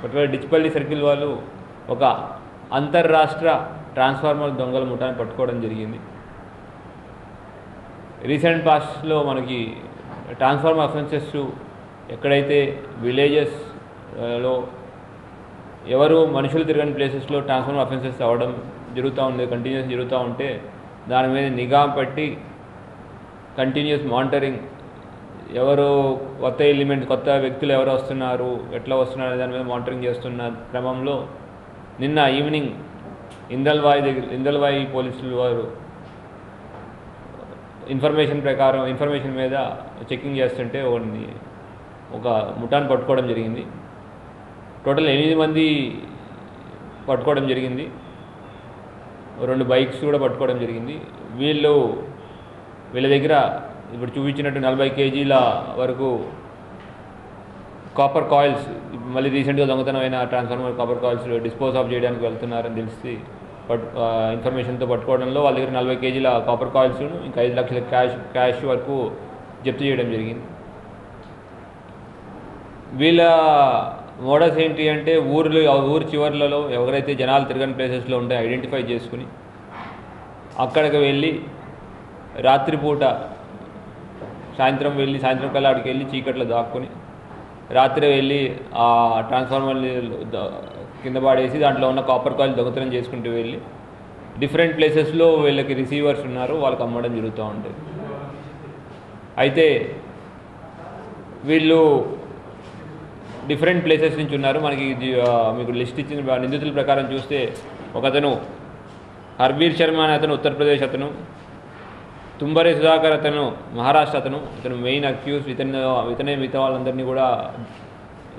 Particular Dichpalli circle వాళ్ళు ఒక అంతర్రాష్ట్ర ట్రాన్స్ఫార్మర్ దొంగల ముఠాన్ని పట్టుకోవడం జరిగింది. రీసెంట్ పాస్ట్లో మనకి ట్రాన్స్ఫార్మర్ అఫెన్సెస్ ఎక్కడైతే విలేజెస్లో ఎవరు మనుషులు తిరగని ప్లేసెస్లో ట్రాన్స్ఫార్మర్ అఫెన్సెస్ అవ్వడం జరుగుతూ ఉంది కంటిన్యూస్ జరుగుతూ ఉంటే దాని మీద నిఘా పెట్టి కంటిన్యూస్ మానిటరింగ్ ఎవరు కొత్త ఎలిమెంట్ కొత్త వ్యక్తులు ఎవరు వస్తున్నారు ఎట్లా వస్తున్నారు దాని మీద మానిటరింగ్ చేస్తున్న క్రమంలో నిన్న ఈవినింగ్ ఇందల్వాయి దగ్గర ఇందల్వాయి పోలీసులు వారు ఇన్ఫర్మేషన్ ప్రకారం ఇన్ఫర్మేషన్ మీద చెకింగ్ చేస్తుంటే ఒకరిని ఒక ముఠాన్ని పట్టుకోవడం జరిగింది. టోటల్ ఎనిమిది మంది పట్టుకోవడం జరిగింది. రెండు బైక్స్ కూడా పట్టుకోవడం జరిగింది. వీళ్ళు వీళ్ళ దగ్గర ఇప్పుడు చూపించినట్టు నలభై కేజీల వరకు కాపర్ కాయిల్స్ మళ్ళీ రీసెంట్గా దొంగతనమైన transformer copper coils dispose of చేయడానికి వెళ్తున్నారని తెలిసి పట్టు ఇన్ఫర్మేషన్తో పట్టుకోవడంలో వాళ్ళ దగ్గర నలభై కేజీల కాపర్ కాయిల్స్ ఇంకా ఐదు లక్షల క్యాష్ క్యాష్ వరకు జప్తు చేయడం జరిగింది. వీళ్ళ మోడల్స్ ఏంటి అంటే ఊర్లు ఆ ఊరు చివర్లలో ఎవరైతే జనాలు తిరగని ప్లేసెస్లో ఉంటే ఐడెంటిఫై చేసుకుని అక్కడికి వెళ్ళి రాత్రిపూట సాయంత్రం వెళ్ళి సాయంత్రం కల్లా అక్కడికి వెళ్ళి చీకట్లో దాక్కుని రాత్రి వెళ్ళి ఆ ట్రాన్స్ఫార్మర్ కింద పాడేసి దాంట్లో ఉన్న కాపర్ కాయిల్ దొంగతనం చేసుకుంటూ వెళ్ళి డిఫరెంట్ ప్లేసెస్లో వీళ్ళకి రిసీవర్స్ ఉన్నారు వాళ్ళకి అమ్మడం జరుగుతూ ఉంటుంది. అయితే వీళ్ళు డిఫరెంట్ ప్లేసెస్ నుంచి ఉన్నారు. మనకి మీకు లిస్ట్ ఇచ్చిన నిందితుల ప్రకారం చూస్తే ఒకతను హర్బీర్ శర్మ అనే అతను ఉత్తరప్రదేశ్ అతను తుంబరే సుధాకర్ అతను మహారాష్ట్ర అతను ఇతను మెయిన్ అక్యూస్ ఇతను ఇతనే మిగతా వాళ్ళందరినీ కూడా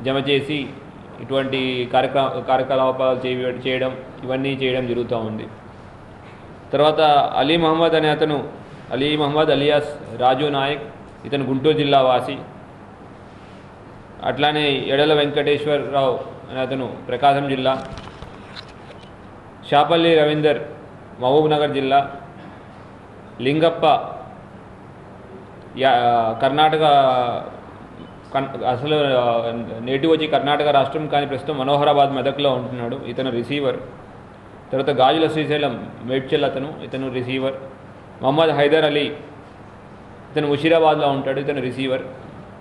జమ చేసి ఇటువంటి కార్యక్రమ కార్యకలాపాలు చేయ చేయడం ఇవన్నీ చేయడం జరుగుతూ ఉంది. తర్వాత అలీ మహమ్మద్ అనే అతను అలీ మహమ్మద్ అలియాస్ రాజు నాయక్ ఇతను గుంటూరు జిల్లా వాసి. అట్లానే ఎడల వెంకటేశ్వరరావు అనే అతను ప్రకాశం జిల్లా. షాపల్లి రవీందర్ మహబూబ్నగర్ జిల్లా. లింగప్ప యా కర్ణాటక అసలు ఆ, నేటివ్ వచ్చి కర్ణాటక రాష్ట్రం కానీ ప్రస్తుతం మనోహరాబాద్ మెదక్లో ఉంటున్నాడు. ఇతను రిసీవర్ తర్వాత గాజుల శ్రీశైలం మేడ్చల్ అతను ఇతను రిసీవర్ మహమ్మద్ హైదర్ అలీ ఇతను ముషీరాబాద్లో ఉంటాడు ఇతను రిసీవర్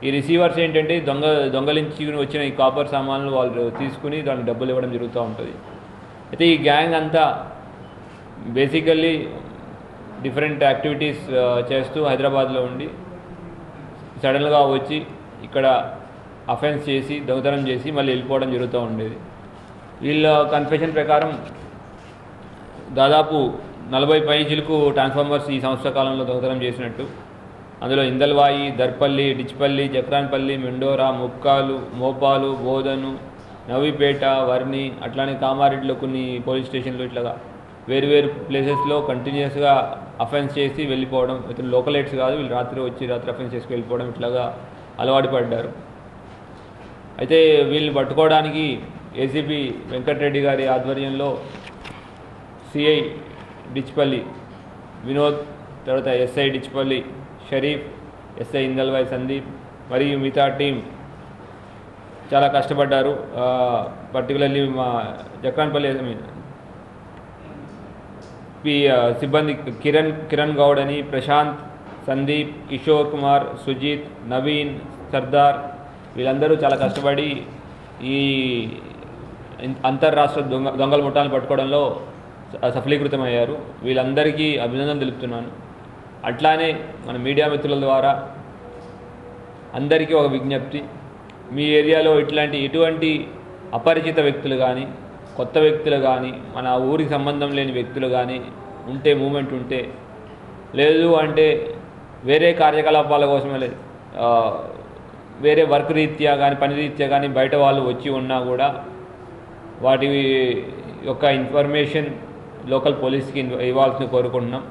ఈ రిసీవర్స్ ఏంటంటే దొంగ దొంగలించి వచ్చిన ఈ కాపర్ సామాన్లు వాళ్ళు తీసుకుని దానికి డబ్బులు ఇవ్వడం జరుగుతూ ఉంటుంది. అయితే ఈ గ్యాంగ్ అంతా బేసికల్లీ డిఫరెంట్ యాక్టివిటీస్ చేస్తూ హైదరాబాద్లో ఉండి సడన్గా వచ్చి ఇక్కడ అఫెన్స్ చేసి దొంగతనం చేసి మళ్ళీ వెళ్ళిపోవడం జరుగుతూ ఉండేది. వీళ్ళ కన్ఫెషన్ ప్రకారం దాదాపు నలభై పైజీలకు ట్రాన్స్ఫార్మర్స్ ఈ సంవత్సర కాలంలో దొంగతనం చేసినట్టు. అందులో ఇందల్వాయి దర్పల్లి డిచ్పల్లి జక్రాన్పల్లి మెండోరా ముక్కాలు మోపాలు బోధను నవీపేట వర్ణి అట్లానే కామారెడ్డిలో కొన్ని పోలీస్ స్టేషన్లు ఇట్లాగా వేరు వేరు ప్లేసెస్లో కంటిన్యూస్గా అఫెన్స్ చేసి వెళ్ళిపోవడం ఇతను లోకలైట్స్ కాదు వీళ్ళు రాత్రి వచ్చి రాత్రి అఫెన్స్ చేసి వెళ్ళిపోవడం ఇట్లాగా అలవాటు పడ్డారు. అయితే వీళ్ళని పట్టుకోవడానికి ఏసీపీ వెంకటరెడ్డి గారి ఆధ్వర్యంలో సిఐ డిచ్పల్లి వినోద్ తర్వాత ఎస్ఐ డిచ్పల్లి షరీఫ్ ఎస్ఐ ఇందల్వాయి సందీప్ మరియు మిగతా టీం చాలా కష్టపడ్డారు. పర్టికులర్లీ మా జక్రాన్పల్లి I సిబ్బంది కిరణ్ కిరణ్ గౌడ్ అని ప్రశాంత్ సందీప్ కిషోర్ కుమార్ సుజిత్ నవీన్ సర్దార్ వీళ్ళందరూ చాలా కష్టపడి ఈ అంతర్రాష్ట్ర దొంగ దొంగల ముఠాలను పట్టుకోవడంలో స- సఫలీకృతమయ్యారు. వీళ్ళందరికీ అభినందన తెలుపుతున్నాను. అట్లానే మన మీడియా మిత్రుల ద్వారా అందరికీ ఒక విజ్ఞప్తి. మీ ఏరియాలో ఇట్లాంటి ఎటువంటి అపరిచిత వ్యక్తులు కానీ కొత్త వ్యక్తులు కానీ మన ఊరికి సంబంధం లేని వ్యక్తులు కానీ ఉంటే మూమెంట్ ఉంటే లేదు అంటే వేరే కార్యకలాపాల కోసమే లేదు. వేరే వర్క్ రీత్యా కానీ పని రీత్యా కానీ బయట వాళ్ళు వచ్చి ఉన్నా కూడా వాటి యొక్క ఇన్ఫర్మేషన్ లోకల్ పోలీస్కి ఇన్వ- ఇవ్వాల్సిన కోరుకుంటున్నాం.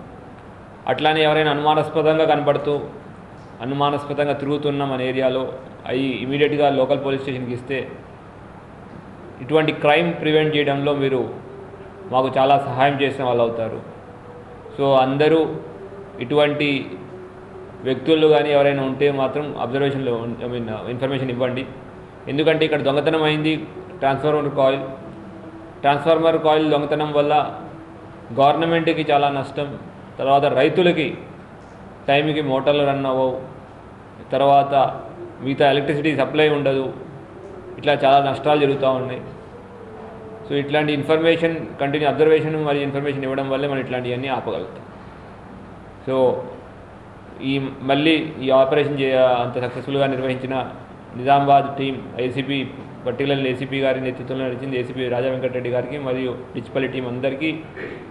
అట్లానే ఎవరైనా అనుమానాస్పదంగా కనపడుతూ అనుమానాస్పదంగా తిరుగుతున్న మన ఏరియాలో అవి ఇమీడియట్గా లోకల్ పోలీస్ స్టేషన్కి ఇస్తే ఇటువంటి క్రైమ్ ప్రివెంట్ చేయడంలో మీరు మాకు చాలా సహాయం చేసిన వాళ్ళు అవుతారు. సో అందరూ ఇటువంటి వ్యక్తులు కానీ ఎవరైనా ఉంటే మాత్రం అబ్జర్వేషన్లో ఐ మీన్ ఇన్ఫర్మేషన్ ఇవ్వండి. ఎందుకంటే ఇక్కడ దొంగతనం అయింది ట్రాన్స్ఫార్మర్ కాయిల్. ట్రాన్స్ఫార్మర్ కాయిల్ దొంగతనం వల్ల గవర్నమెంట్కి చాలా నష్టం. తర్వాత రైతులకి టైంకి మోటార్లు రన్ అవ్వవు. తర్వాత మిగతా ఎలక్ట్రిసిటీ సప్లై ఉండదు. ఇట్లా చాలా నష్టాలు జరుగుతూ ఉన్నాయి. సో ఇట్లాంటి ఇన్ఫర్మేషన్ కంటిన్యూ అబ్జర్వేషన్ మరియు ఇన్ఫర్మేషన్ ఇవ్వడం వల్లే మనం ఇట్లాంటివన్నీ ఆపగలుగుతాం. సో ఈ మళ్ళీ ఈ ఆపరేషన్ చే అంత సక్సెస్ఫుల్గా నిర్వహించిన Nizamabad team ACP particular ACP గారి నేతృత్వంలో నడిచింది ఏసీపీ రాజా వెంకటరెడ్డి గారికి మరియు మున్సిపల్ టీం అందరికీ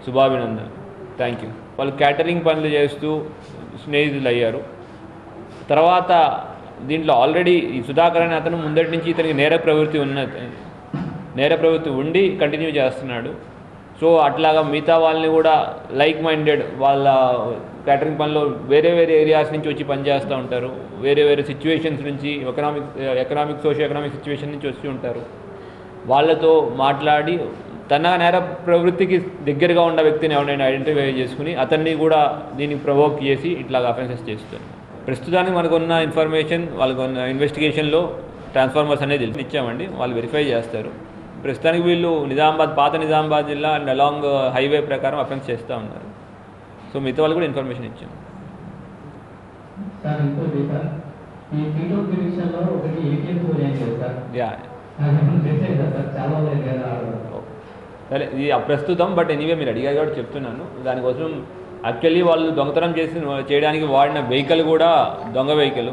శుభాభినందన థ్యాంక్ యూ. వాళ్ళు క్యాటరింగ్ పనులు చేస్తూ స్నేహితులు అయ్యారు. తర్వాత దీంట్లో ఆల్రెడీ ఈ సుధాకర్ అనే అతను ముందటి నుంచి ఇతనికి నేర ప్రవృత్తి ఉన్న నేర ప్రవృత్తి ఉండి కంటిన్యూ చేస్తున్నాడు. సో అట్లాగా మిగతా వాళ్ళని కూడా లైక్ మైండెడ్ వాళ్ళ క్యాటరింగ్ పనిలో వేరే వేరే ఏరియాస్ నుంచి వచ్చి పనిచేస్తూ ఉంటారు. వేరే వేరే సిచ్యువేషన్స్ నుంచి economic economic socio economic situation నుంచి వచ్చి ఉంటారు. వాళ్ళతో మాట్లాడి తన నేర ప్రవృత్తికి దగ్గరగా ఉన్న వ్యక్తిని ఎవరైనా ఐడెంటిఫై చేసుకుని అతన్ని కూడా దీనికి ప్రవోక్ చేసి ఇట్లాగా అఫెన్సెస్ చేస్తారు ప్రస్తుతానికి మనకున్న ఇన్ఫర్మేషన్ వాళ్ళకు ఉన్న ఇన్వెస్టిగేషన్లో ట్రాన్స్ఫార్మర్స్ అనేది ఇచ్చామండి. వాళ్ళు వెరిఫై చేస్తారు. ప్రస్తుతానికి వీళ్ళు నిజామాబాద్ పాత నిజామాబాద్ జిల్లా అండ్ అలాంగ్ హైవే ప్రకారం అఫెన్స్ చేస్తూ ఉన్నారు. సో మిగతా వాళ్ళు కూడా ఇన్ఫర్మేషన్ ఇచ్చాం. సరే ఇది ప్రస్తుతం బట్ ఎనీవే మీరు అడిగారు కాబట్టి చెప్తున్నాను. దానికోసం యాక్చువల్లీ వాళ్ళు దొంగతనం చేసి చేయడానికి వాడిన వెహికల్ కూడా దొంగ వెహికల్.